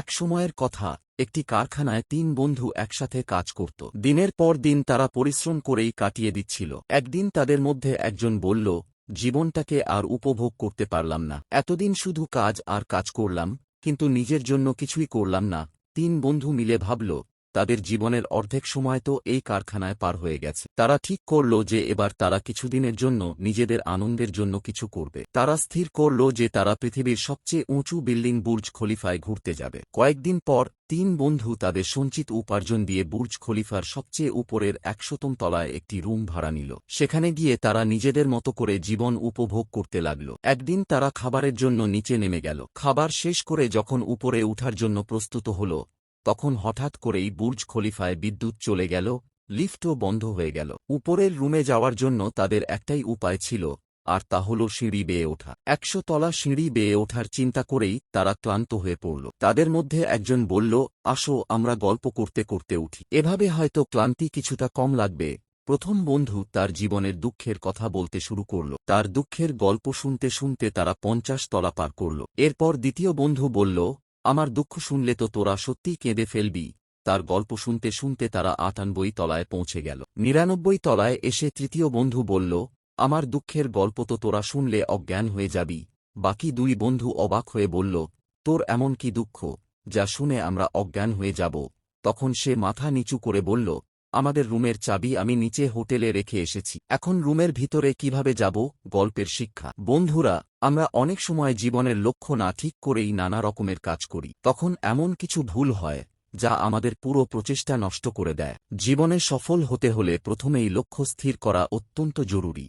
এক সময়ের কথা, একটি কারখানায় তিন বন্ধু একসাথে কাজ করত। দিনের পর দিন তারা পরিশ্রম করেই কাটিয়ে দিচ্ছিল। একদিন তাদের মধ্যে একজন বলল, জীবনটাকে আর উপভোগ করতে পারলাম না। এতদিন শুধু কাজ আর কাজ করলাম, কিন্তু নিজের জন্য কিছুই করলাম না। তিন বন্ধু মিলে ভাবল তাদের জীবনের অর্ধেক সময় তো এই কারখানায় পার হয়ে গেছে। তারা ঠিক করল যে এবার তারা কিছুদিনের জন্য নিজেদের আনন্দের জন্য কিছু করবে। তারা স্থির করল যে তারা পৃথিবীর সবচেয়ে উঁচু বিল্ডিং বুর্জ খলিফায় ঘুরতে যাবে। কয়েকদিন পর তিন বন্ধু তাদের সঞ্চিত উপার্জন দিয়ে বুর্জ খলিফার সবচেয়ে উপরের একশতম তলায় একটি রুম ভাড়া নিল। সেখানে গিয়ে তারা নিজেদের মতো করে জীবন উপভোগ করতে লাগল। একদিন তারা খাবারের জন্য নিচে নেমে গেল। খাবার শেষ করে যখন উপরে উঠার জন্য প্রস্তুত হল তখন হঠাৎ করেই বুর্জ খলিফায় বিদ্যুৎ চলে গেল, লিফটও বন্ধ হয়ে গেল। উপরের রুমে যাওয়ার জন্য তাদের একটাই উপায় ছিল, আর তা হল সিঁড়ি বেয়ে ওঠা। একশো তলা সিঁড়ি বেয়ে ওঠার চিন্তা করেই তারা ক্লান্ত হয়ে পড়ল। তাদের মধ্যে একজন বলল, আসো, আমরা গল্প করতে করতে উঠি। এভাবে হয়তো ক্লান্তি কিছুটা কম লাগবে। প্রথম বন্ধু তার জীবনের দুঃখের কথা বলতে শুরু করল। তার দুঃখের গল্প শুনতে শুনতে তারা পঞ্চাশ তলা পার করল। এরপর দ্বিতীয় বন্ধু বলল আমার দুঃখ শুনলে তো তোরা সত্যিই কেঁদে ফেলবি। তার গল্প শুনতে শুনতে তারা আটানব্বই তলায় পৌঁছে গেল। নিরানব্বই তলায় এসে তৃতীয় বন্ধু বলল, আমার দুঃখের গল্প তো তোরা শুনলে অজ্ঞান হয়ে যাবি। বাকি দুই বন্ধু অবাক হয়ে বলল, তোর এমন কি দুঃখ, যা শুনে আমরা অজ্ঞান হয়ে যাব? তখন সে মাথা নিচু করে বলল আমাদের রুমের চাবি আমি নিচে হোটেলে রেখে এসেছি। এখন রুমের ভিতরে কীভাবে যাব? গল্পের শিক্ষা। বন্ধুরা, আমরা অনেক সময় জীবনের লক্ষ্য না ঠিক করেই নানা রকমের কাজ করি। তখন এমন কিছু ভুল হয়, যা আমাদের পুরো প্রচেষ্টা নষ্ট করে দেয়। জীবনে সফল হতে হলে প্রথমেই লক্ষ্য স্থির করা অত্যন্ত জরুরি।